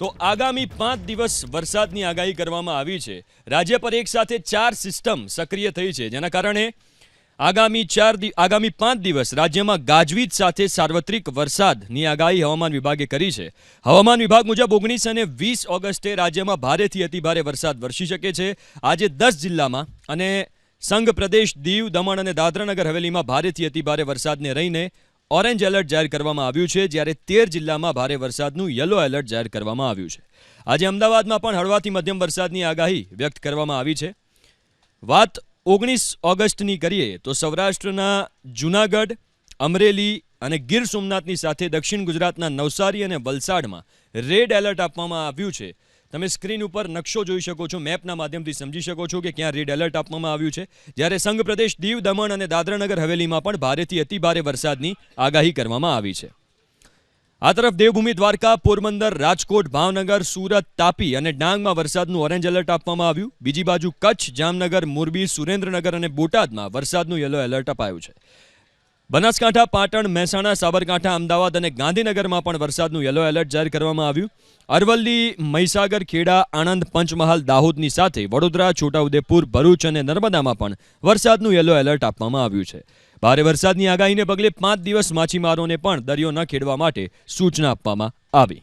તો આગામી પાંચ દિવસ વરસાદની આગાહી કરવામાં આવી છે. રાજ્ય પર એક સાથે ચાર સિસ્ટમ સક્રિય થઈ છે, જેના કારણે આગામી ચાર આગામી પાંચ દિવસ રાજ્યમાં ગાજવીજ સાથે સાર્વત્રિક વરસાદની આગાહી હવામાન વિભાગે કરી છે. હવામાન વિભાગ મુજબ ઓગણીસ અને વીસ ઓગસ્ટે રાજ્યમાં ભારેથી અતિભારે વરસાદ વરસી શકે છે. આજે દસ જિલ્લામાં અને સંઘ પ્રદેશ દીવ, દમણ અને દાદરાનગર હવેલીમાં ભારેથી અતિભારે વરસાદને રહીને ઓરેન્જ એલર્ટ જાહેર કરવામાં આવ્યું છે, જ્યારે તેર જિલ્લામાં ભારે વરસાદનું યલો એલર્ટ જાહેર કરવામાં આવ્યું છે. આજે અમદાવાદમાં પણ હળવાથી મધ્યમ વરસાદની આગાહી વ્યક્ત કરવામાં આવી છે. વાત ઓગણીસ ઓગસ્ટની કરીએ તો સૌરાષ્ટ્રના જુનાગઢ, અમરેલી અને ગીર સોમનાથની સાથે દક્ષિણ ગુજરાતના નવસારી અને વલસાડમાં રેડ એલર્ટ આપવામાં આવ્યું છે. તમે સ્ક્રીન ઉપર નકશો જોઈ શકો છો, મેપના માધ્યમથી સમજી શકો છો કે ક્યાં રેડ એલર્ટ આપવામાં આવ્યું છે. જ્યારે સંઘ પ્રદેશ દીવ, દમણ અને દાદરાનગર હવેલીમાં પણ ભારેથી અતિભારે વરસાદની આગાહી કરવામાં આવી છે. આ તરફ દેવભૂમિ દ્વારકા, પોરબંદર, રાજકોટ, ભાવનગર, સુરત, તાપી અને ડાંગમાં વરસાદનું ઓરેન્જ એલર્ટ આપવામાં આવ્યું. બીજી બાજુ કચ્છ, જામનગર, મોરબી, સુરેન્દ્રનગર અને બોટાદમાં વરસાદનું યલો એલર્ટ અપાયું છે. બનાસકાંઠા, પાટણ, મહેસાણા, સાબરકાંઠા, અમદાવાદ અને ગાંધીનગરમાં પણ વરસાદનું યલો એલર્ટ જાહેર કરવામાં આવ્યું. અરવલ્લી, મહીસાગર, ખેડા, આણંદ, પંચમહાલ, દાહોદની સાથે વડોદરા, છોટાઉદેપુર, ભરૂચ અને નર્મદામાં પણ વરસાદનું યલો એલર્ટ આપવામાં આવ્યું છે. ભારે વરસાદની આગાહીને પગલે પાંચ દિવસ માછીમારોને પણ દરિયો ન ખેડવા માટે સૂચના આપવામાં આવી.